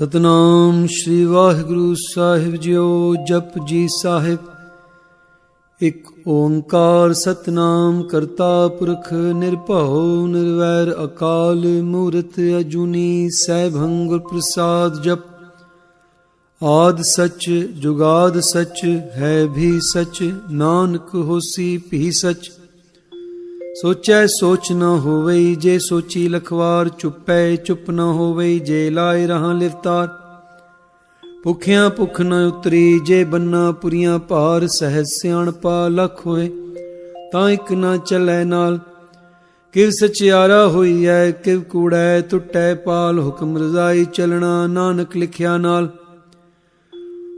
ਸਤਨਾਮ ਸ੍ਰੀ ਵਾਹਿਗੁਰੂ ਸਾਹਿਬ ਜੀਓ, ਜਪ ਜੀ ਸਾਹਿਬ। ਇਕ ਓੰਕਾਰ ਸਤਨਾਮ ਕਰਤਾ ਪੁਰਖ ਨਿਰਭਉ ਨਿਰਵੈਰ ਅਕਾਲ ਮੂਰਤ ਅਜੂਨੀ ਸੈਭੰ ਗੁਰ ਪ੍ਰਸਾਦ ਜਪ। ਆਦ ਸਚ, ਜੁਗਾਦ ਸਚ, ਹੈ ਵੀ ਸਚ, ਨਾਨਕ ਹੋਸੀ ਭੀ ਸਚ। ਸੋਚੈ ਸੋਚ ਨ ਹੋਵੇ, ਜੇ ਸੋਚੀ ਲਖਵਾਰ, ਚੁੱਪੈ ਚੁੱਪ ਨ ਹੋਵੇ, ਜੇ ਲਾਇ ਰਹਾ ਲਿਵਤਾਰ। ਭੁਖਿਆਂ ਭੁਖ ਨ ਉਤਰੀ, ਜੇ ਬੰਨਾ ਪੁਰੀਆਂ ਭਾਰ, ਸਹਿਜ ਸਿਆਣਪਾ ਲਖ ਹੋਏ, ਤਾਂ ਇਕ ਨਾ ਚੱਲੈ ਨਾਲ। ਕਿਵ ਸਚਿਆਰਾ ਹੋਈ ਐ ਕਿਵ ਕੂੜੈ ਟੁੱਟੈ ਪਾਲ, ਹੁਕਮ ਰਜ਼ਾਈ ਚਲਣਾ, ਨਾਨਕ ਲਿਖਿਆ ਨਾਲ।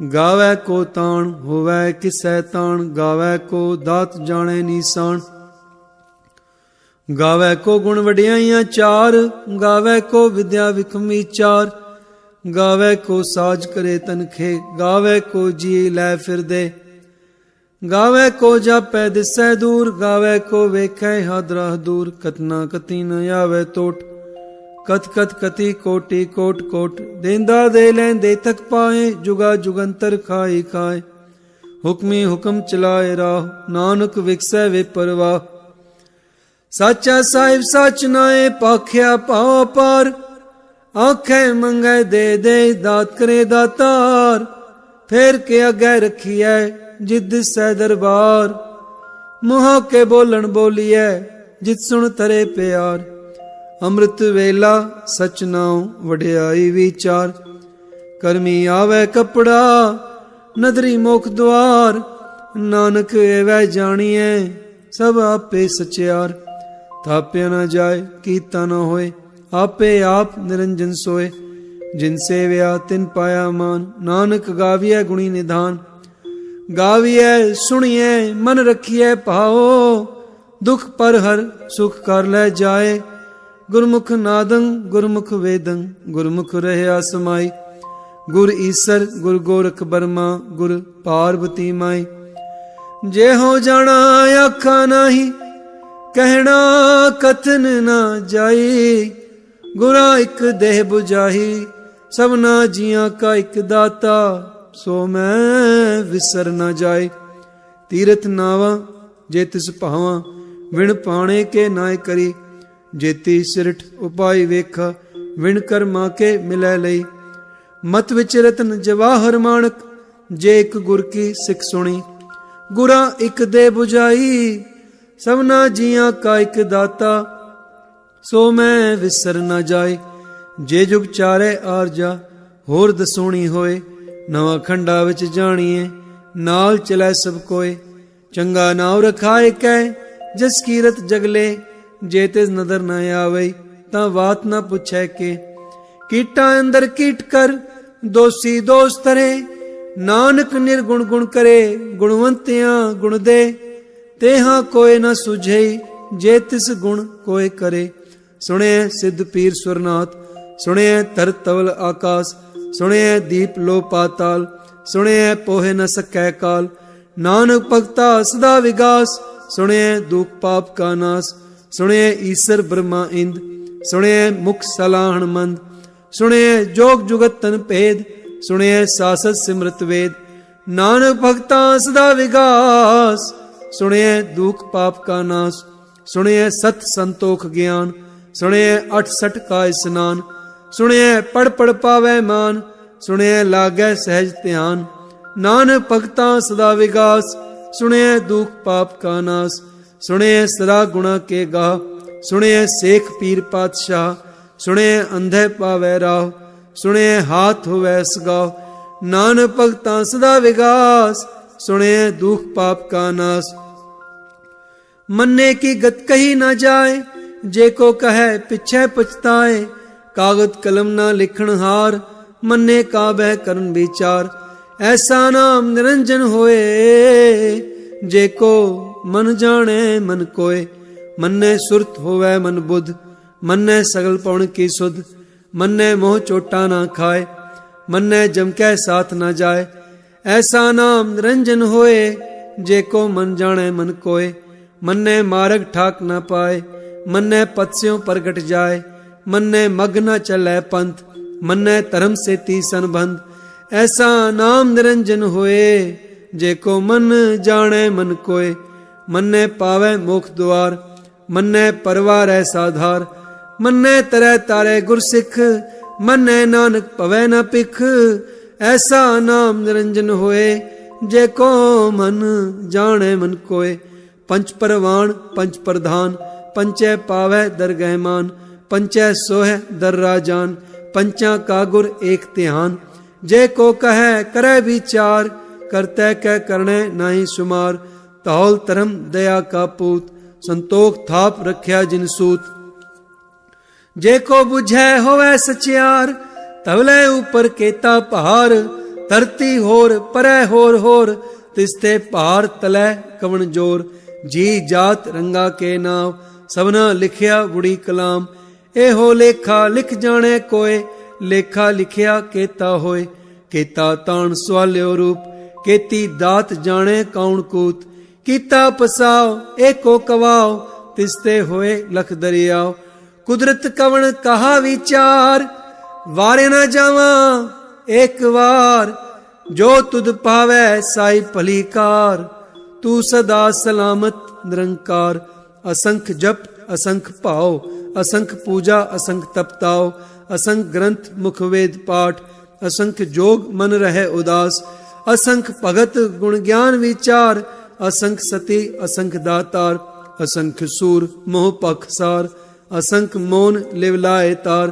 ਗਾਵੇ ਕੋ ਤਾਣ, ਹੋਵੇ ਕਿਸੈ ਤਾਣ, ਗਾਵੇ ਕੋ ਦਾਤ ਜਾਣੈ ਨੀਸਾਨ ਗਾਵੇ ਕੋ ਗੁਣ ਵਡਿਆਈਆਂ ਚਾਰ, ਗਾਵੇ ਕੋ ਵਿਦਿਆ ਵਿਖਮੀ ਚਾਰ। ਗਾਵੇ ਕੋ ਸਾਜ ਕਰੇ ਤਨਖੇ, ਗਾਵੇ ਕੋ ਜੀ ਲੈ ਫਿਰਦੇ। ਗਾਵੇ ਕੋ ਜਾਪੈ ਦਿਸੈ ਦੂਰ, ਗਾਵੇ ਕੋ ਵੇਖੈ ਹਦਰਾ ਦੂਰ ਕਤਨਾ ਕਤੀ ਨ ਆਵੇ ਟੋਟ ਕਤ ਕਤ ਕਤੀ ਕੋਟੀ ਕੋਟ ਕੋਟ, ਦੇਂਦਾ ਦੇ ਲੈਂਦੇ ਤੱਕ ਪਾਏ, ਜੁਗਾ ਜੁਗੰਤਰ ਖਾਈ ਖਾਏ। ਹੁਕਮੀ ਹੁਕਮ ਚਲਾਏ ਰਾਹ, ਨਾਨਕ ਵਿਕਸੈ ਵੇ ਪਰਵਾਹ। ਸਾਚਾ ਸਾਹਿਬ ਸੱਚ ਨਾਏ, ਪਾਖਿਆ ਪਾਉ ਪਰ ਆਖੇ ਮੰਗੇ ਦੇ ਦੇ, ਦਾਤ ਕਰੇ ਦਾਤਾਰ। ਫੇਰ ਕੇ ਅੱਗੇ ਰਖੀਐ, ਜਿੱਦ ਸੈ ਦਰਬਾਰ। ਮੁਹਾ ਕੇ ਬੋਲਣ ਬੋਲੀਐ, ਜਿਤ ਸੁਣ ਤਰੇ ਪਿਆਰ। ਅੰਮ੍ਰਿਤ ਵੇਲਾ ਸਚ ਨਾਉ ਵਡਿਆਈ ਵਿਚਾਰ। ਕਰਮੀ ਆਵੇ ਕਪੜਾ, ਨਦਰੀ ਮੁਖ ਦਵਾਰ ਨਾਨਕ ਐਵੈ ਜਾਣੀਐ, ਸਭ ਆਪੇ ਸਚਿਆਰ। ਥਾਪਿਆ ਨਾ ਜਾਏ, ਕੀਤਾ ਨਾ ਹੋਏ, ਆਪੇ ਆਪ ਨਿਰੰਜਨ ਸੋਏ। ਜਿਨ ਸੇਵਿਆ, ਤਿਨ ਪਾਇਆ ਮਾਨ, ਨਾਨਕ ਗਾਵੀਐ ਗੁਣੀ ਨਿਧਾਨ। ਗਾਵੀਐ, ਸੁਣੀਐ, ਮਨ ਰਖੀਐ ਭਾਓ। ਦੁਖ ਪਰ ਹਰ ਸੁਖ ਕਰ ਲੈ ਜਾਏ। ਗੁਰਮੁਖ ਨਾਦੰ, ਗੁਰਮੁਖ ਵੇਦੰ, ਗੁਰਮੁਖ ਰਹਿਆ ਸਮਾਈ। ਗੁਰ ਈਸਰ, ਗੁਰ ਗੋਰਖ ਬਰਮਾ, ਗੁਰ ਪਾਰਵਤੀ ਮਾਈ। ਜੇ ਹੋ ਜਾਣਾ ਆਖਾਂ ਨਹੀਂ, ਕਹਿਣਾ ਕਥਨ ਨਾ ਜਾਈ। ਗੁਰਾ ਇੱਕ ਦੇਹ 부ਜਾਹੀ ਸਭਨਾ ਜੀਆਂ ਕਾ ਇੱਕ ਦਾਤਾ, ਸੋ ਮੈਂ ਵਿਸਰ ਨਾ ਜਾਏ ਤੀਰਥ ਨਾਵਾ, ਜੇ ਤਿਸ ਭਾਵਾਂ, ਵਿਣ ਪਾਣੇ ਕੇ ਨਾਇ ਕਰੀ। ਜੇਤੀ ਸਿਰਠ ਉਪਾਈ ਵੇਖ, ਵਿਣ ਕਰਮਾ ਕੇ ਮਿਲੈ ਲਈ। ਮਤ ਵਿੱਚ ਰਤਨ ਜਵਾਹਰ ਮਾਣਕ, ਜੇ ਇੱਕ ਗੁਰ ਕੀ ਸਿੱਖ ਸੁਣੀ। ਗੁਰਾ ਇੱਕ ਦੇ 부ਜਾਈ ਸਭਨਾ ਜੀਆਂ ਕਾ ਇੱਕ ਦਾਤਾ। ਸੋ ਮੈਂ ਵਿਸਰ ਨਾ ਜਾਏ, ਜੇ ਜੁਗ ਚਾਰੇ ਆਰਜਾ ਹੋਰ ਦਸੋਣੀ ਹੋਏ। ਨਵਾਂ ਖੰਡਾ ਵਿੱਚ ਜਾਣੀਏ ਨਾਲ ਚਲੇ ਸਭ ਕੋਏ। ਚੰਗਾ ਨਾਮ ਰਖਾਏ ਕੈ, ਜਿਸ ਕੀਰਤ ਜਗਲੇ ਜੇ ਤੇ ਨਦਰ ਨਾ ਆਵੇ ਤਾਂ ਬਾਤ ਨਾ ਪੁੱਛੈ ਕੇ। ਕੀਟਾਂ ਅੰਦਰ ਕੀਟ ਕਰ, ਦੋਸੀ ਦੋਸ ਤਰੇ। ਨਾਨਕ ਨਿਰਗੁਣ ਗੁਣ ਕਰੇ, ਗੁਣਵੰਤਿਆਂ ਗੁਣ ਦੇ। ਤੇਹਾ ਕੋਈ ਨਾ ਸੁਝਈ, ਜੇ ਤਿਸ ਗੁਣ ਕੋਈ ਕਰੇ। ਸੁਣਿਐ ਸਿੱਧ ਪੀਰ ਸੁਰਨਾਥ ਸੁਣਿਐ ਤਰ ਤਵਲ ਆਕਾਸ, ਸੁਣਿਐ ਦੀਪ ਲੋ ਪਾਤਾਲ, ਸੁਣਿਐ ਪੋਹੇ ਨ ਸਕੈ ਕਾਲ। ਨਾਨਕ ਭਗਤਾ ਸਦਾ ਵਿਗਾਸ, ਸੁਣਿਐ ਦੁਖ ਪਾਪ ਕਾ ਨਾਸ। ਸੁਣਿਐ ਈਸਰ ਬ੍ਰਹਮਾ ਇੰਦ, ਸੁਣਿਐ ਮੁਖ ਸਲਾਹਣ ਮੰਦ, ਸੁਣਿਐ ਜੋਗ ਜੁਗਤ ਤਨ ਭੇਦ, ਸੁਣਿਐ ਸਾਸਤ ਸਿਮਰਤ ਵੇਦ। ਨਾਨਕ ਭਗਤਾਂ ਸਦਾ ਵਿਗਾਸ, ਸੁਣਿਐ ਦੁਖ ਪਾਪ ਕਾ ਨਾਸ, ਸੁਣਿਐ ਸਤ ਸੰਤੋਖ ਗਿਆਨ, ਸੁਣਿਐ 68 ਕਾ ਇਸਨਾਨ, ਸੁਣਿਐ ਪੜ ਪੜ ਪਾਵੈ ਮਾਨ, ਸੁਣਿਐ ਲਾਗੈ ਸਹਿਜ ਧਿਆਨ। ਨਾਨਕ ਭਗਤਾਂ ਸਦਾ ਵਿਗਾਸ, ਸੁਣਿਐ ਦੁਖ ਪਾਪ ਕਾ ਨਾਸ ਸੁਣੇ ਸਦਾ ਗੁਣਾ ਕੇ ਗਾ ਸੁਣੇ ਸੇਖ ਪੀਰ ਪਾਤਸ਼ਾਹ ਸੁਣੇ ਅੰਧੇ ਪਾਵੈ ਰਾਹ, ਸੁਣਿਐ ਹਾਥ ਹੋਵੈ ਸਗਾ ਨਾਨਕ ਭਗਤਾ ਸਦਾ ਵਿਗਾਸ, ਸੁਣਿਐ ਦੁਖ ਪਾਪ ਕਾ ਨਾਸ। ਮੰਨੇ ਕੀ ਗਤ ਕਹੀ ਨਾ ਜਾਏ, ਜੇ ਕੋ ਕਹੈ ਪਿਛੈ ਪਛਤਾਏ ਕਾਗਦ ਕਲਮ ਨਾ ਲਿਖਣ ਹਾਰ, ਮੰਨੇ ਕਾ ਬਹਿ ਕਰਨ ਵਿਚਾਰ, ਐਸਾ ਨਾਮ ਨਿਰੰਜਨ ਹੋਏ। ਜੇ ਕੋ ਮਨ ਜਾਣੇ ਮਨ ਕੋਏ ਮੰਨੇ ਸੁਰਤ ਹੋਵੇ ਮਨ ਬੁੱਧ ਮੰਨੇ ਸਗਲ ਪਉਣ ਕੀ ਸੁਧ ਮੰਨੇ ਮੋਹ ਚੋਟਾ ਨਾ ਖਾਏ ਮੰਨੇ ਜਮ ਕੈ ਸਾਥ ਨਾ ਜਾਏ ਐਸਾ ਨਾਮ ਨਿਰੰਜਨ ਹੋਏ ਜੇ ਕੋ ਮਨ ਜਾਣੇ ਮਨ ਕੋਏ ਮੰਨੇ ਮਾਰਗ ਠਾਕ ਨਾ ਪਾਏ ਮੰਨੇ ਪਤਸਿयों ਪ੍ਰਗਟ ਜਾਏ ਮੰਨੇ ਮਗ ਨ ਚੱਲੇ ਪੰਥ ਮੰਨੇ ਧਰਮ ਸੇਤੀ ਸੰਬੰਧ ਐਸਾ ਨਾਮ ਨਿਰੰਜਨ ਹੋਏ ਜੇ ਕੋ ਮਨ ਜਾਣੇ ਮਨ ਕੋਏ, ਮੰਨੇ ਪਾਵੈ ਮੁਖ ਦੁਆਰ, ਮੰਨੈ ਪਰਵਾਰੈ ਸਾਧਾਰ, ਮੰਨੈ ਤਰੈ ਤਾਰੇ ਗੁਰਸਿੱਖ ਮੰਨੇ ਨਾਨਕ ਪਵੈ ਨਾ ਪਿਖ ਐਸਾ ਨਾਮ ਨਿਰੰਜਨ ਹੋਏ, ਜੇ ਕੋ ਮਨ ਜਾਣੇ ਮਨ ਕੋਏ ਪੰਚ ਪਰਵਾਨ ਪੰਚ ਪ੍ਰਧਾਨ ਪੰਚੈ ਪਾਵੈ ਦਰਗਹਿ ਮਾਨ ਪੰਚੈ ਸੋਹੈ ਦਰ ਰਾਜਾਨ, ਪੰਚਾਂ ਕਾ ਗੁਰ ਏਕ ਧਿਆਨ, ਜੇ ਕੋ ਕਹੈ ਕਰੈ ਵਿਚਾਰ ਕਰਤੈ ਕੈ ਕਰਣੈ ਨਾਹੀ ਸੁਮਾਰ ਤੌਲ ਧਰਮ ਦਇਆ ਕਾ ਪੂਤ, ਸੰਤੋਖ ਥਾਪ ਰਖਿਆ ਜਿਨ ਸੂਤ। ਜੇ ਕੋ 부ਝੈ ਹੋਵੇ ਸਚਿਆਰ, ਤਵਲੇ ਉਪਰ ਕੇਤਾ ਪਹਾਰ, ਧਰਤੀ ਹੋਰ ਪਰੈ ਹੋਰ ਹੋਰ, ਤਿਸਤੇ ਭਾਰ ਤਲੈ ਕਵਣ ਜੋਰ, ਜੀ ਜਾਤ ਰੰਗਾ ਕੇ ਨਾਮ, ਸਭਨਾ ਲਿਖਿਆ ਬੁੜੀ ਕਲਾਮ। ਇਹੋ ਲੇਖਾ ਲਿਖ ਜਾਣੇ ਕੋਏ, ਲੇਖਾ ਲਿਖਿਆ ਕੇਤਾ ਹੋਏ, ਕੇਤਾ ਤਾਣ ਸਵਾਲਿਓ ਰੂਪ ਕੇਤੀ ਦਾਤ ਜਾਣੇ ਕੌਣ ਕੂਤ, ਕੀਤਾ ਪਸਾਓ ਏਕੋ ਕਵਾਓ ਤਿਸਤੇ ਹੋਏ ਲਖ ਦਰਿਆਓ ਕੁਦਰਤ ਕਵਣ ਕਹਾ ਵਿਚਾਰ ਵਾਰੇ ਨਾ ਜਾਵਾਂ ਇੱਕ ਵਾਰ। ਜੋ ਤੁਧ ਪਾਵੈ ਸਾਈ ਭਲੀਕਾਰ ਤੂੰ ਸਦਾ ਸਲਾਮਤ ਨਿਰੰਕਾਰ। ਅਸੰਖ ਜਪ, ਅਸੰਖ ਭਾਉ, ਅਸੰਖ ਪੂਜਾ, ਅਸੰਖ ਤਪਤਾਓ ਅਸੰਖ ਗ੍ਰੰਥ ਮੁਖ ਵੇਦ ਪਾਠ, ਅਸੰਖ ਜੋਗ ਮਨ ਰਹੇ ਉਦਾਸ। ਅਸੰਖ ਭਗਤ ਗੁਣ ਗਿਆਨ ਵਿਚਾਰ ਅਸੰਖ ਸਤੀ ਅਸੰਖ ਦਾਤਾਰ ਅਸੰਖ ਸੂਰ ਮੋਹ ਪਖਸਾਰ ਅਸੰਖ ਮੋਨ ਲਿਵਲਾਏ ਤਾਰ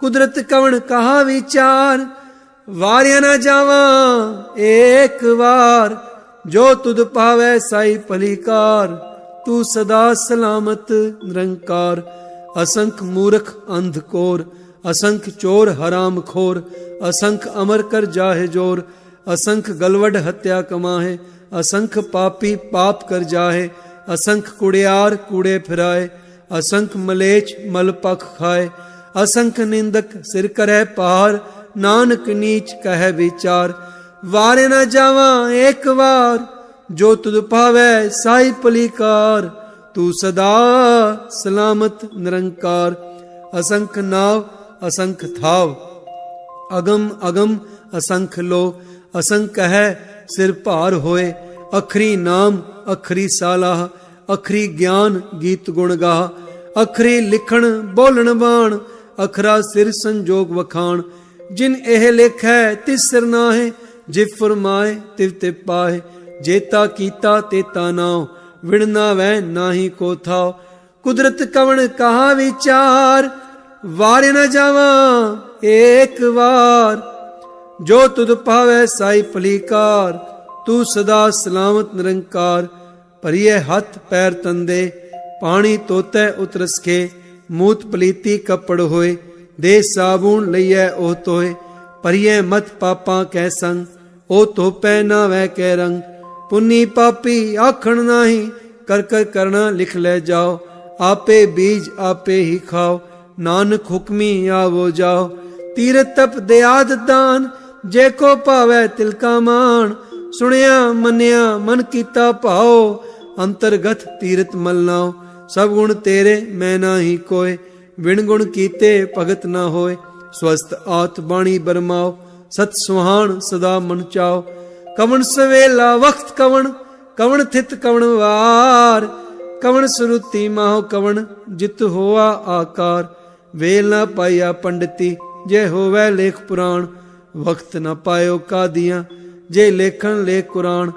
ਕੁਦਰਤ ਕਵਣ ਕਹਾ ਵਿਚਾਰ ਵਾਰਿਆ ਨਾ ਜਾਵਾਂ ਏਕ ਵਾਰ ਜੋ ਤੁਧ ਪਾਵੈ ਸਾਈ ਭਲੀਕਾਰ ਤੂੰ ਸਦਾ ਸਲਾਮਤ ਨਿਰੰਕਾਰ ਅਸੰਖ ਮੂਰਖ ਅੰਧ ਕੋਰ ਅਸੰਖ ਚੋਰ ਹਰਾਮ ਖੋਰ ਅਸੰਖ ਅਮਰ ਕਰ ਜਾਹੇ ਜੋਰ ਅਸੰਖ ਗਲਵਡ ਹਤਿਆ ਕਮਾਹੇ, ਅਸੰਖ ਪਾਪੀ ਪਾਪ ਕਰ ਜਾਹੇ, ਅਸੰਖ ਕੁੜਿਆਰ ਕੂੜੇ ਫਿਰਾਏ, ਅਸੰਖ ਮਲੇਚ ਮਲ ਪਖ ਖਾਏ, ਅਸੰਖ ਨਿੰਦਕ ਸਿਰ ਕਰੈ ਪਾਰ ਨਾਨਕ ਨੀਚ ਕਹੈ ਵਿਚਾਰ। ਵਾਰੇ ਨਾ ਜਾਵਾਂ ਇੱਕ ਵਾਰ, ਜੋ ਤੁਧ ਪਾਵੈ ਸਾਈ ਪਲੀਕਾਰ, ਤੂੰ ਸਦਾ ਸਲਾਮਤ ਨਿਰੰਕਾਰ। ਅਸੰਖ ਨਾਵ, ਅਸੰਖ ਥਾਵ। ਅਗਮ ਅਗਮ ਅਸੰਖ ਲੋ, ਅਸੰਖ ਹੈ ਸਿਰ ਭਾਰ ਹੋਏ, ਅਖਰੀ ਨਾਮ ਅਖਰੀ ਸਾਲਾਹ, ਅਖਰੀ ਗਿਆਨ ਗੀਤ ਗੁਣ ਗਾਹ, ਅਖਰੀ ਲਿਖਣ ਬੋਲਣ ਬਾਣ, ਅਖਰਾ ਸਿਰ ਸੰਜੋਗ ਵਖਾਣ, ਜਿਨ ਇਹ ਲਿਖੈ ਤਿਸ ਸਿਰ ਨਾਹੇ, ਜੇ ਫਰਮਾਏ ਤਿਵ ਤੇ ਪਾਏ ਜੇਤਾ ਕੀਤਾ ਤੇਤਾ ਨਾਉ ਵਿਣਨਾ ਵੈ ਨਾਹੀ ਕੋ ਥਾਉ, ਕੁਦਰਤ ਕਵਣ ਕਹਾ ਵਿਚਾਰ, ਵਾਰੇ ਨਾ ਜਾਵਾਂ। ਏਕ ਵਾਰ। ਜੋ ਤੁਧ ਪਾਵੈ ਸਾਈ ਭਲੀਕਾਰ ਤੂੰ ਸਦਾ ਸਲਾਮਤ ਨਿਰੰਕਾਰ। ਭਰੀਏ ਹੱਥ ਪੈਰ ਤੰਦੇ, ਪਾਣੀ ਤੋਤੈ ਉਤਰਸ ਮੂਤ ਪਲੀਤੀ ਕੱਪੜ ਹੋਏ ਦੇ ਸਾਬੂਨ ਲਈਐ ਉਹ ਤੋਏ। ਭਰੀਏ ਮਤ ਪਾਪਾਂ ਕੈ ਸੰਗ, ਉਹ ਤੋਪੈ ਨਾ ਵੈ ਕੈ ਰੰਗ। ਪੁੰਨੀ ਪਾਪੀ ਆਖਣ ਨਾਹੀ, ਕਰ ਕਰ ਕਰਨਾ ਲਿਖ ਲੈ ਜਾਓ। ਆਪੇ ਬੀਜ ਆਪੇ ਹੀ ਖਾਓ, ਨਾਨਕ ਹੁਕਮੀ ਆਵੋ ਜਾਓ। ਤੀਰਤ ਤਪ ਦਿਆਦ ਦਾਨ, ਜੇ ਕੋ ਭਾਵੈ ਤਿਲਕਾ ਮਾਨ ਸੁਣਿਆ, ਮੰਨਿਆ, ਮਨ ਕੀਤਾ ਭਾਓ ਅੰਤਰਗਤ ਤੀਰਤ ਮਲਨਾਓ ਸਭ ਗੁਣ ਤੇਰੇ, ਮੈਂ ਨਾਹੀ ਕੋਏ। ਵਿਣ ਗੁਣ ਕੀਤੇ ਭਗਤ ਨਾ ਹੋਏ। ਸਵਸਤ ਆਤ ਬਾਣੀ ਬਰਮਾਓ ਸਤ ਸੁਹਾਣ ਸਦਾ ਮਨ ਚਾਓ ਕਵਣ ਸਵੇਲਾ ਵਖਤ ਕਵਣ ਕਵਣ ਥਿਤ ਕਵਣ ਵਾਰ। ਕਵਣ ਸੁਰਤੀ ਮਾਹ ਕਵਣ, ਜਿਤ ਹੋਆ ਆਕਾਰ। ਵੇਲ ਨਾ ਪਾਇਆ ਪੰਡਤੀ ਜੇ ਹੋਵੇ ਲੇਖ ਪੁਰਾਣ, ਵਕਤ ਨਾ ਪਾਇਓ ਕਾਦੀਆਂ। ਜੇ ਲੇਖਣ ਲੇਖ ਕੁਰਾਨ,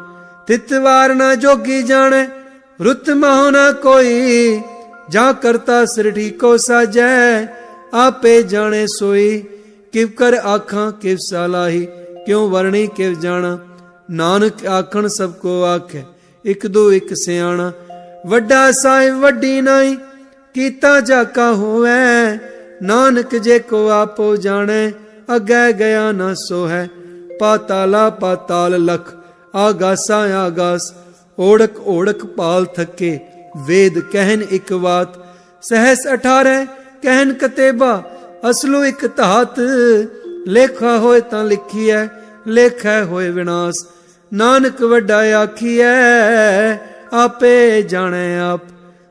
ਤਿਤ ਨਾ ਜੋਗੀ ਜਾਣੇ। ਰੁੱਤ ਮਹੁ ਨਾ ਕੋਈ, ਜਾਂ ਕਰਤਾ ਸਿਰ ਠੀਕੋ ਸਾਜੈ। ਆਪੇ ਜਾਣੇ ਸੋਈ, ਕਿਵ ਕਰ ਆਖਾਂ, ਕਿਵ ਸਾਲਾਹੀ, ਕਿਉ ਵਰਣੀ, ਕਿਵ ਜਾਣਾ। ਨਾਨਕ ਆਖਣ ਸਭ ਕੋ ਆਖੈ, ਇਕ ਦੋ ਇਕ ਸਿਆਣਾ। ਵੱਡਾ ਸਾਹਿਬ ਵੱਡੀ ਨਾਈ, ਕੀਤਾ ਜਾਕਾ ਹੋਵੇ। ਨਾਨਕ ਜੇ ਕੋ ਆਪੋ ਜਾਣੈ, ਅੱਗੇ ਗਿਆ ਨਾ ਸੋ ਹੈ ਪਾਤਾਲਾ ਪਾਤਾਲ ਲਖ, ਆਗਾਸਾ ਆਗਾਸ, ਓੜਕ ਓੜਕ ਪਾਲ ਥੱਕੇ। ਵੇਦ ਕਹਿਨ ਇੱਕ ਬਾਤ ਸਹਸ 18 ਕਹਿਨ ਕਤੇਬਾ, ਅਸਲੂ ਇੱਕ ਧਾਤ। ਲੇਖਾ ਹੋਏ ਤਾਂ ਲਿਖੀਐ, ਲੇਖੈ ਹੋਏ ਵਿਨਾਸ਼। ਨਾਨਕ ਵੱਡਾ ਆਖੀਐ, ਆਪੇ ਜਾਣੈ ਆਪ।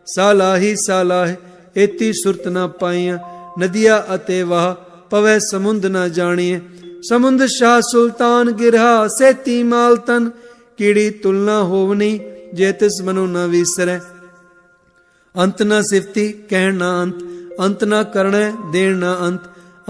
ਸਾਲਾਹੀ ਸਾਲਾਹ, ਏਤੀ ਸੁਰਤ ਨਾ ਪਾਈਆਂ ਨਦੀਆਂ ਅਤੇ ਵਾਹ, ਪਵੈ ਸਮੁੰਦ ਨਾ ਜਾਣੀਏ ਸਮੁੰਦ ਸ਼ਾਹ ਸੁਲਤਾਨ ਗਿਰਹਾ, ਸੇਤੀ ਮਾਲਤਨ ਕੀੜੀ ਤੁਲਨਾ ਹੋਵਨੀ ਜੇ ਤਿਸ ਮਨੁ ਨ ਵਿਸਰੈ। ਅੰਤ ਨਾ ਸਿਫਤੀ, ਕਹਿਣ ਨਾ ਅੰਤ। ਅੰਤ ਨਾ ਕਰਣੈ ਦੇਣ ਨਾ ਅੰਤ।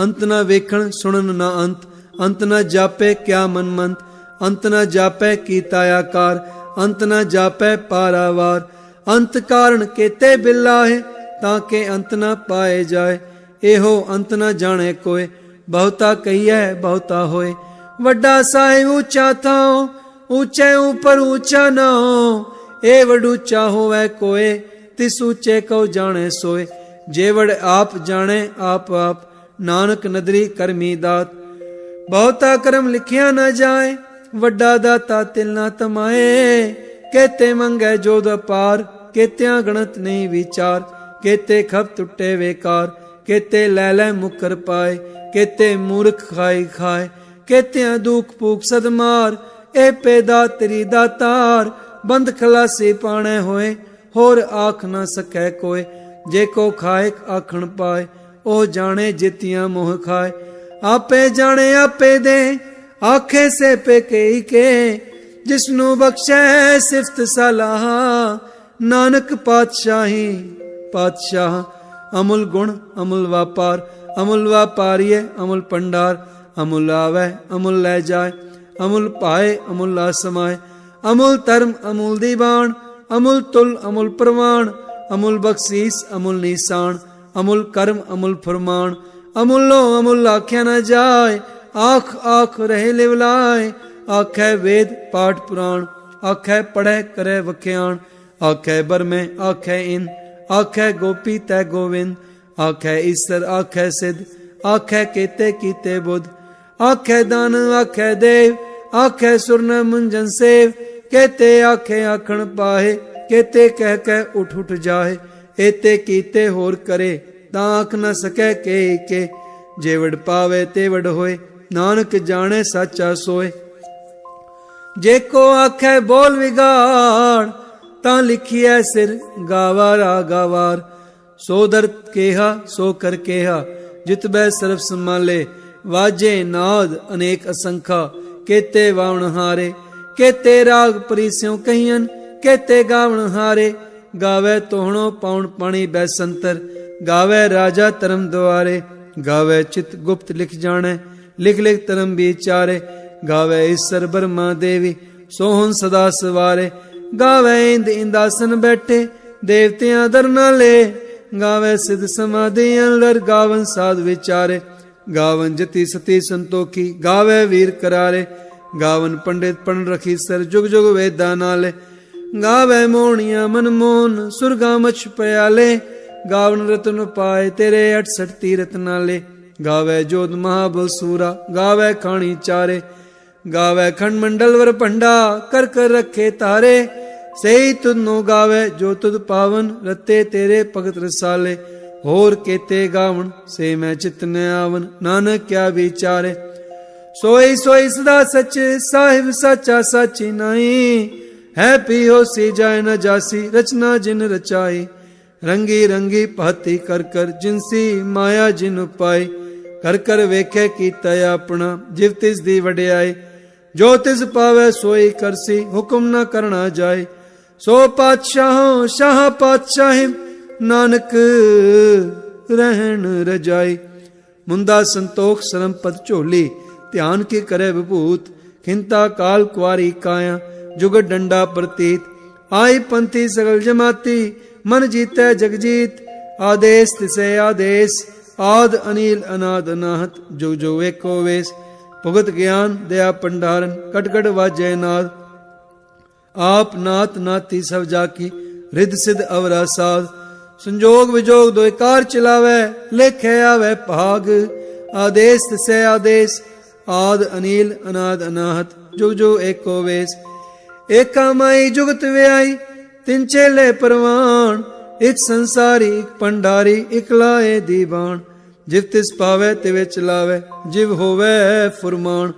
ਅੰਤ ਨਾ ਵੇਖਣ, ਸੁਣਨ ਨਾ ਅੰਤ। ਅੰਤ ਨਾ ਜਾਪੈ, ਕਿਆ ਮਨ ਮੰਤ ਅੰਤ ਨਾ ਜਾਪੈ, ਕੀਤਾ ਆਕਾਰ। ਅੰਤ ਨਾ ਜਾਪੈ, ਪਾਰਾਵਾਰ। ਅੰਤ ਕਾਰਨ ਕੇਤੇ ਬਿਲਾਹੇ, ਤਾਂ ਕਿ ਅੰਤ ਨਾ ਪਾਏ ਜਾਏ। ਇਹੋ ਅੰਤ ਨਾ ਜਾਣੇ ਕੋਏ। ਬਹੁਤਾ ਕਹੀਐ, ਬਹੁਤਾ ਹੋਏ। ਵੱਡਾ ਸਾਹਿਬ ਉੱਚਾ ਥਾਉ, ਉੱਚੇ ਉਪਰ ਉੱਚਾ ਨਾ ਏ ਵਡ ਉੱਚਾ ਹੋਵੇ ਕੋਏ, ਤਿਸ ਉੱਚੇ ਕਉ ਜਾਣੇ ਸੋਏ। ਜੇ ਵਡ ਆਪ ਜਾਣੇ, ਆਪ ਆਪ। ਨਾਨਕ ਨਦਰੀ ਕਰਮੀ ਦਾਤ। ਬਹੁਤਾ ਕਰਮ ਲਿਖਿਆ ਨਾ ਜਾਏ, ਵੱਡਾ ਦਾਤਾ ਤਿਲ ਨਾ ਤਮਾਏ। ਕੇਤੇ ਮੰਗੈ ਜੋਦ ਅਪਾਰ, ਕੇਤਿਆਂ ਗਣਤ ਨਹੀਂ ਵਿਚਾਰ। ਕੇਤੇ ਖਪ ਟੁੱਟੇ ਵੇਕਾਰ। ਕੇਤੇ ਲੈ ਲੈ ਮੁਕਰ ਪਾਏ, ਕੇਤੇ ਮੂਰਖ ਖਾਈ ਖਾਏ, ਕੇਤਿਆਂ ਦੁਖ ਭੂਖ ਸਦਮਾਰ ਏ ਪੈਦਾ ਤੇਰੀ ਦਾਤਾਰ ਬੰਦ ਖਲਾਸੀ ਪਾਣੇ ਹੋਏ, ਹੋਰ ਆਖ ਨਾ ਸਕੈ ਕੋਏ, ਜੇ ਕੋ ਖਾਏ ਆਖਣ ਪਾਏ, ਉਹ ਜਾਣੇ ਜਿਤਿਆਂ ਮੋਹ ਖਾਏ। ਆਪੇ ਜਾਣੇ ਆਪੇ ਦੇ, ਆਖੇ ਸੇ ਪੇ ਕਈ ਕੇ, ਜਿਸਨੂੰ ਬਖਸ਼ੈ ਸਿਫਤ ਸਲਾਹ, ਨਾਨਕ ਪਾਤਸ਼ਾਹੀ, ਪਾਤਸ਼ਾਹ ਅਮੁਲ ਗੁਣ ਅਮੁਲ ਵਾਪਾਰ ਅਮੁਲ ਵਾਪਾਰੀਏ ਅਮੁਲ ਪੰਡਾਰ ਅਮੁਲ ਆਵੈ ਅਮੁਲ ਲੈ ਜਾਏ ਅਮੁਲ ਪਾਏ ਅਮੁਲ ਲਾ ਸਮਾਏ ਅਮੁਲ ਧਰਮ ਅਮੁਲ ਦੀਵਾਨ ਅਮੁਲ ਤੁਲ ਅਮੁਲ ਪ੍ਰਵਾਨ ਅਮੁਲ ਬਖਸ਼ੀਸ ਅਮੁਲ ਨੀਸਾਨ ਅਮੁਲ ਕਰਮ ਅਮੁਲ ਫਰਮਾਨ ਅਮੁੱਲੋ ਅਮੁੱਲ ਆਖਿਆ ਨਾ ਜਾਏ ਆਖ ਆਖ ਰਹੇ ਲਿਵਲਾਏ ਆਖੈ ਵੇਦ ਪਾਠ ਪੁਰਾਣ ਆਖੈ ਪੜੈ ਕਰੈ ਵਖਿਆਣ ਆਖੈ ਬਰਮੇ ਆਖੈ ਇਨ ਆਖੈ ਗੋਪੀ ਤੈ ਗੋਵਿੰਦ, ਆਖੈ ਈਸਰ, ਆਖੈ ਸਿਧ, ਆਖੈ ਕੀਤੇ ਕੀਤੇ ਬੁੱਧ। ਆਖੈ ਦਾਨ, ਆਖੈ ਦੇਵ, ਆਖੈ ਸੁਰਨ ਮੁੰਜਨ ਸੇਵ। ਕੇਤੇ ਆਖੇ ਆਖਣ ਪਾਹੇ ਕੇਤੇ ਕਹਿ ਕਹਿ ਉਠ ਉਠ ਜਾਏ ਏਤੇ ਕੀਤੇ ਹੋਰ ਕਰੇ, ਤਾਂ ਆਖ ਨ ਸਕੈ ਕੇ ਕੇ। ਜੇ ਪਾਵੇ ਤੇ ਵਡ ਹੋਏ, ਨਾਨਕ ਜਾਣੇ ਸਾਚਾ ਸੋਏ। ਜੇ ਕੋ ਆਖੈ ਬੋਲ ਵਿਗਾੜ ਤਾਂ ਲਿਖਿਐ ਸਿਰ ਗਾਵਾਰਾ ਗਾਵਾਰ, ਸੋ ਦਰ ਕੇਹਾ, ਸੋ ਕਰ ਕੇਹਾ, ਜਿਤ ਬੈ ਸਰਬ ਸਮਾਲੇ ਵਾਜੇ ਨਾਦ ਅਨੇਕ ਅਸੰਖਾ, ਕੇਤੇ ਵਾਵਣ ਹਾਰੇ, ਕੇਤੇ ਰਾਗ ਪਰੀਸਿਉ ਕਹੀਆਂ ਕੇਤੇ ਗਾਵਣ ਹਾਰੇ, ਗਾਵੇ ਤੋਹਣੋ ਪਾਉਣ ਪਾਣੀ ਬੈਸੰਤਰ ਗਾਵੇ ਰਾਜਾ ਧਰਮ ਦੁਆਰੇ, ਗਾਵੇ ਚਿਤ ਗੁਪਤ ਲਿਖ ਜਾਣੈ, ਲਿਖ ਲਿਖ ਧਰਮ ਵਿਚਾਰੇ, ਗਾਵੇ ਈਸਰ ਬਰਮਾ ਦੇਵੀ, ਸੋਹਣ ਸਦਾ ਸਵਾਰੇ ਗਾਵੇ ਇੰਦ ਇੰਦਾਸਨ ਬੈਠੇ, ਦੇਵਤਿਆਂ ਦਰ ਨਾਲੇ। ਗਾਵੇ ਸਿਧ ਸਮਾਧੀ ਅੰਦਰ ਗਾਵਨ ਸਾਧ ਵਿਚਾਰੇ। ਗਾਵਨ ਜਤੀ ਸਤੀ ਸੰਤੋਖੀ, ਗਾਵੇ ਵੀਰ ਕਰਾਰੇ। ਗਾਵਨ ਪੰਡਿਤ ਪਣ ਰਖੀ ਸਰ, ਜੁਗ ਜੁਗ ਵੇਦਾਂ ਨਾਲੇ। ਗਾਵੇ ਮੋਹਣੀਆਂ ਮਨ ਮੋਹਨ, ਸੁਰਗਾ ਮਛ ਪਿਆਲੇ। ਗਾਵਨ ਰਤਨ ਪਾਏ ਤੇਰੇ 68 ਤੀਰਤ ਨਾਲੇ। ਗਾਵੇ ਜੋਤ ਮਹਾਬਲ ਸੂਰਾ, ਗਾਵੇ ਖਾਣੀ ਚਾਰੇ। ਗਾਵੇ ਖੰਡ ਮੰਡਲ ਵਰ ਭੰਡਾ, ਕਰ ਕਰ ਰੱਖੇ ਤਾਰੇ। ਸਹੀ ਤੁਨੋ ਗਾਵੇ, ਜੋ ਤੁਧ ਪਾਵਨ, ਰਤੇ ਤੇਰੇ ਭਗਤ ਰਸਾਲੇ। ਹੋਰ ਕੀਤੇ ਗਾਵਣ, ਸੇ ਮੈਂ ਚਿਤ ਨ ਆਵਨ ਨਾਨਕ ਕਿਆ ਵਿਚਾਰੇ। ਸੋਈ ਸੋਈ ਸਦਾ ਸੱਚ, ਸਾਹਿਬ ਸਾਚਾ ਸਾਚੀ ਨਹੀਂ। ਹੈ ਪੀਓ ਸੀ ਜਾਏ ਨ ਜਾਸੀ, ਰਚਨਾ ਜਿਨ ਰਚਾਈ। ਰੰਗੀ ਰੰਗੀ ਭਾਤੀ ਕਰ ਕਰ ਜਿਨਸੀ ਮਾਇਆ ਜਿਨ ਪਾਈ ਕਰ ਕਰ ਵੇਖੇ ਕੀਤਾ ਆਪਣਾ, ਜਿਵ ਤਿਸ ਦੀ ਵਡਿਆਈ। ਜੋ ਤਿਸ ਪਾਵੇ, ਸੋਈ ਕਰਸੀ ਹੁਕਮ ਨਾ ਕਰਨਾ ਜਾਏ। ਸੋ ਪਾਤਸ਼ਾਹ, ਸ਼ਾਹ ਪਾਤਸ਼ਾਹ ਨਾਨਕ ਰਹਿਣ ਰਜਾਈ। ਮੁੰਦਾ ਸੰਤੋਖ ਸਰਮ ਪਦ ਝੋਲੀ, ਧਿਆਨ ਕੀ ਕਰੇ ਵਿਭੂਤ, ਖਿੰਤਾ ਕਾਲ ਕੁਆਰੀ ਕਾਇਆ, ਜੁਗ ਡੰਡਾ ਪ੍ਰਤੀਤ। ਆਈ ਪੰਥੀ ਸਗਲ ਜਮਾਤੀ, ਮਨ ਜੀਤੈ ਜਗਜੀਤ, ਆਦੇਸ ਤਿਸੇ ਆਦੇਸ, ਆਦ ਅਨੀਲ ਅਨਾਦ ਅਨਾਹਤ ਜੋ ਜੋ ਏਕੋ ਵੇਸ। ਭਗਤ ਗਿਆਨ ਦਇਆ ਪੰਡਾਰਨ ਕਟ ਕਟ ਵਾਜੈ ਨਾਦ। ਆਪ ਨਾਤ ਨਾਤੀ ਸਭ ਜਾ ਕੀ ਰਿੱਧ ਸਿਧ ਅਵਰਾ ਸਾਧ। ਸੰਜੋਗ ਵਿਜੋਗ ਦੋਇ ਚਲਾਵੇ, ਲੇਖੇ ਆਵੇ ਭਾਗ। ਆਦੇਸ ਤਿਸੇ ਆਦੇਸ, ਆਦ ਅਨੀਲ, ਅਨਾਦ ਅਨਾਹਤ, ਜੁਗ ਜੁਗ ਏਕੋ ਵੇਸ। ਏਕਾ ਮਾਈ ਜੁਗਤ ਵਿਆਈ, ਤਿੰਨ ਚੇਲੇ ਪਰਵਾਨ ਇਕ ਸੰਸਾਰੀ, ਇੱਕ ਪੰਡਾਰੀ ਇੱਕ ਲਾਏ ਦੀਵਾਨ। ਜਿਵ ਤਿਸ ਪਾਵੇ, ਤਿਵੇ ਵਿੱਚ ਜਿਵ ਹੋਵੇ ਫੁਰਮਾਨ।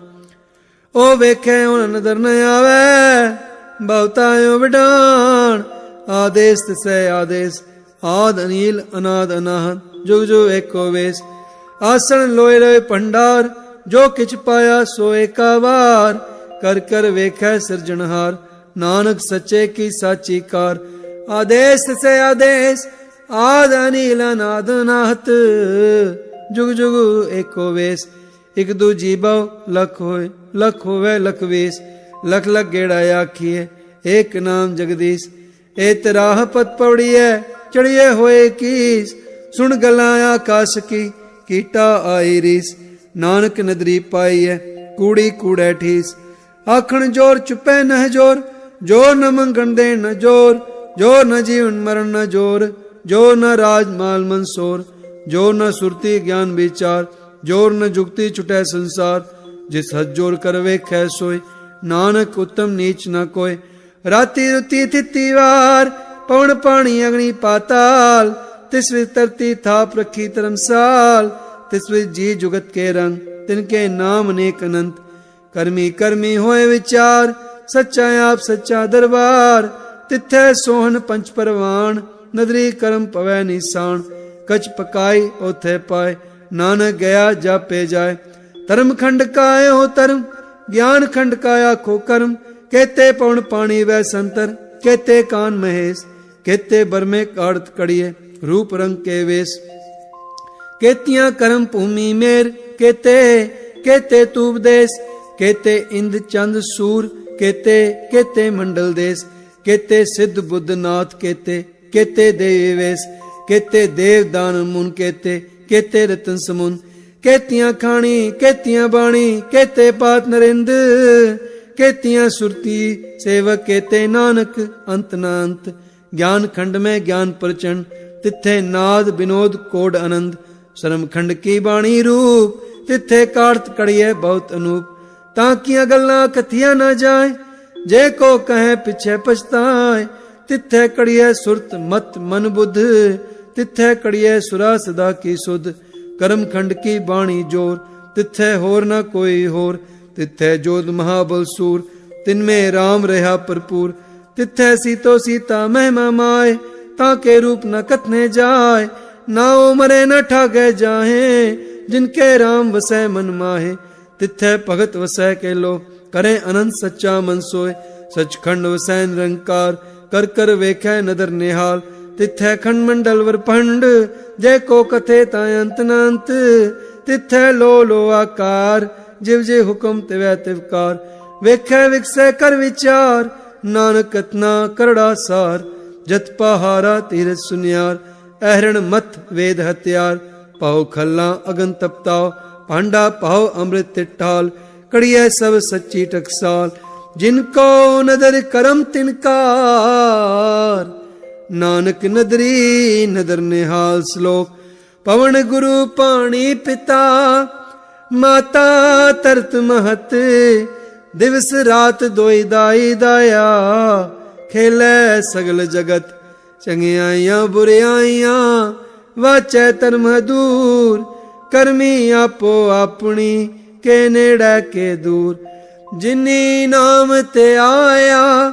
ਉਹ ਵੇਖੇ ਹੁਣ ਨਦਰ ਨ ਆਵੇ। ਬਹੁਤਾ ਓ ਆਦੇਸ ਤਿਸੈ ਆਦੇਸ। ਆਦ ਅਨੀਲ, ਅਨਾਦ ਅਨਾਹਤ ਜੁਗ ਜੁਗ ਏਕੋ ਵੇਸ। ਆਸਣ ਲੋਏ ਲੋਏ ਭੰਡਾਰ। ਜੋ ਕਿਛ ਪਾਇਆ ਸੋ ਏਕਾ ਕਰ ਕਰ ਵੇਖੈ ਸਿਰਜਣਹਾਰ ਨਾਨਕ ਸੱਚੇ ਕੀ ਸਾਚੀ ਕਾਰ। ਆਦੇਸ ਸੇ ਆਦੇਸ। ਆਦ ਅਨੀਲ, ਅਨਾਦ ਅਨਾਹਤ। ਜੁਗ ਜੁਗ ਏਕੋ ਵੇਸ। ਇਕ ਦੂਜੀ ਬਉ, ਲਖ ਹੋਏ, ਲਖ ਹੋਵੇ, ਲਖ ਵੇਸ। ਲਖ ਲਖ ਗੇੜਾ ਆਖੀਏ ਏਕ ਨਾਮ ਜਗਦੀਸ਼ ਏ ਤਰਾਹ ਪਤ ਪਵੜੀਐ ਚੜੀਏ ਹੋਏ ਕੀਸ। ਸੁਣ ਗਲਾਂ ਆਕਾਸ਼ ਕੀ, ਕੀਟਾ ਆਈ ਰੀਸ। ਨਾਨਕ ਨਦਰੀ ਪਾਈਐ, ਕੂੜੀ ਕੂੜੈ ਠੀਸ। ਆਖਣ ਜੋਰ ਚੁਪੈ ਨਹਿ ਜੋਰ ਜੋ ਨ ਮੰਗਣ ਦੇ ਨ ਜੋਰ ਜੋ ਨ ਜੀਵਨ ਮਰਨ ਨ ਜੋਰ ਜੋ ਨ ਰਾਜ ਮਾਲ ਮਨਸੋਰ ਜੋ ਨ ਸੁਰਤੀ ਗਿਆਨ ਵਿਚਾਰ, ਜੋਰ ਨ ਜੁਗਤੀ ਛੁਟੈ ਸੰਸਾਰ। ਜਿਸ ਹੱਥ ਜੋਰ ਕਰ ਵੇਖੈ ਸੋਏ ਨਾਨਕ ਉਤਮ ਨੀਚ ਨ ਕੋਇ। ਰਾਤੀ ਰੁਤੀ ਥਿਤੀ ਵਾਰ, ਪਵਨ ਪਾਣੀ ਅਗਨੀ ਪਾਤਾਲ। ਤਿਸ ਵਿੱਚ ਤਰਤੀ ਥਾਪ ਰੱਖੀ ਧਰਮਸਾਲ। ਤਿਸ ਵਿੱਚ ਜੀ ਜੁਗਤ ਕੇ ਰੰਗ, ਤਿਨ ਕੇ ਨਾਮ ਅਨੇਕ ਅਨੰਤ। ਕਰਮੀ ਕਰਮੀ ਹੋਏ ਵਿਚਾਰ, ਸੱਚਾ ਆਪ ਸੱਚਾ ਦਰਬਾਰ। ਤਿੱਥੈ ਸੋਹਣ ਪੰਚ ਪਰਵਾਨ ਨਦਰੀ ਕਰਮ ਪਵੈ ਨਿਸਾਨ ਕਚ ਪਕਾਈ ਉਥੇ ਪਾਏ ਨਾਨਕ ਗਿਆ ਜਾਪੇ ਜਾਏ ਧਰਮ ਖੰਡ ਕਾਏ ਹੋ ਧਰਮ ਗਿਆਨ ਖੰਡ ਕਾਇਆ ਖੋ ਕਰਮ ਕੇਤੇ ਪਉਣ ਪਾਣੀ ਵੈ ਸੰਤਰ, ਕੇਤੇ ਕਾਨ ਮਹੇਸ਼, ਕੇਤੇ ਬਰਮੇ ਕਾੜਤ ਕੜੀਏ, ਰੂਪ ਰੰਗ ਕੇ ਵੇਸ। ਕੇਤੀਆਂ ਕਰਮ ਭੂਮੀ ਮੇਰ, ਕੇਤੇ ਕੇਤੇ ਤੂਪ ਦੇਸ, ਕੇਤੇ ਇੰਦ ਚੰਦ ਸੂਰ, ਕੇਤੇ ਕੇਤੇ ਮੰਡਲ ਦੇਸ, ਕੇਤੇ ਸਿੱਧ ਬੁੱਧ ਨਾਥ ਕੇਤੇ ਕੇਤੇ ਦੇਵ ਵੇਸ, ਕੇਤੇ ਦੇਵ ਦਾਨ ਮੁਨ ਕੇਤੇ ਕੇਤੇ ਰਤਨ ਸਮੁਨ ਕੇਤੀਆਂ ਖਾਣੀ, ਕੇਤੀਆਂ ਬਾਣੀ, ਕੇਤੇ ਪਾਤ ਨਰਿੰਦ, ਕੇਤੀਆਂ ਸੁਰਤੀ ਸੇਵਕ, ਕੇਤੇ ਨਾਨਕ, ਅੰਤ ਨਾ ਅੰਤ ਗਿਆਨ ਖੰਡ ਮੈਂ ਗਿਆਨ ਪ੍ਰਚੰਡ ਤਿੱਥੇ ਨਾਦ ਬਿਨੋਦ ਕੋਡ ਆਨੰਦ, ਸ਼ਰਮ ਖੰਡ ਕੀ ਬਾਣੀ ਰੂਪ, ਤਿੱਥੇ ਕਾਰਤ ਕੜੀਏ ਬਹੁਤ ਅਨੂਪ, ਤਾਂ ਕੀਆਂ ਗੱਲਾਂ ਕਥੀਆਂ ਨਾ ਜਾਏ, ਜੇ ਕੋ ਕਹੇ ਪਿਛੇ ਪਛਤਾਏ, ਤਿੱਥੇ ਕੜੀਏ ਸੁਰਤ ਮਤ ਮਨ ਬੁੱਧ, ਤਿੱਥੇ ਕੜੀਏ ਸੁਰਾ ਸਦਾ ਕੀ ਸੁਧ ਕਰਮ ਖੰਡ ਕੀ ਬਾਣੀ ਜੋਰ? ਤਿੱਥੇ ਹੋਰ ਨਾ ਕੋਈ ਹੋਰ। ਤਿੱਥੇ ਜੋਤ ਮਹਾਬਲ ਸੂਰ। ਤਿਨਮੇ RAM ਰਹਾ ਭਰਪੂਰ। ਤਿੱਥੇ ਸੀਤੋ ਸੀਤਾ ਮਹਿਮਾ ਮਾਏ, ਤਾਂ ਕੇ ਰੂਪ ਨ ਕਥਨੇ ਜਾਏ। ਨਾ ਉਮਰੇ ਨ ਠਾਗੇ ਜਾਹੇ ਜਿਨਕੇ RAM ਵਸੈ ਮਨ ਮਾਹੇ। ਤਿੱਥੇ ਭਗਤ ਵਸੈ ਕੇ ਲੋ ਕਰੇ ਅਨੰਦ ਸੱਚਾ ਮਨ ਸੋਏ। ਸਚਖੰਡ ਵਸੈ ਨਿਰੰਕਾਰ, ਕਰ ਕਰ ਵੇਖੈ ਨਦਰ ਨਿਹਾਲ। ਤਿਥੈ ਖੰਡ ਮੰਡਲ ਵਰ ਜੇ ਕੋ ਕਥੇ ਤਾਂ ਅੰਤ ਨ ਅੰਤ ਲੋ ਲੋ ਆਕਾਰ, ਜਿਵ ਜੇ ਹੁਕਮ ਤਿਵੈ ਤਿਵਕਾਰ ਵੇਖੈ ਵਿਕਸੈ ਕਰ ਵਿਚਾਰ, ਨਾਨਕ ਕਤਨਾ ਕਰੜਾ ਸਾਰ। ਜਤ ਪਹਾਰਾ ਤੀਰਥ ਸੁਨਿਆਰ, ਅਹਰਣ ਮਤ ਵੇਦ ਹਤਿਆਰ ਪਾਉ ਖੱਲਾ ਅਗਨ ਤਪਤਾਓ ਭਾਂਡਾ ਪਾਉ ਅੰਮ੍ਰਿਤ ਤਿਟਾਲ ਕੜੀਐ ਸਭ ਸੱਚੀ ਟਕਸਾਲ, ਜਿਨ ਕੋ ਨਦਰ ਕਰਮ ਤਿਨਕਾਰ ਨਾਨਕ ਨਦਰੀ ਨਦਰ ਨਿਹਾਲ ਸ਼ਲੋਕ, ਪਵਨ ਗੁਰੂ ਪਾਣੀ ਪਿਤਾ, ਮਾਤਾ ਤਰਤ ਮਹਤ, ਦਿਵਸ ਰਾਤ ਦੋਈ ਦਾਈ ਦਾਇਆ, ਖੇਲੇ ਸਗਲ ਜਗਤ, ਚੰਗਿਆਈਆਂ ਬੁਰਿਆਈਆਂ, ਵਾਚੈ ਧਰਮ ਦੂਰ, ਕਰਮੀ ਆਪੋ ਆਪਣੀ, ਕੇ ਨੇੜੇ ਕੇ ਦੂਰ, ਜਿਨੀ ਨਾਮ ਤੇ ਆਇਆ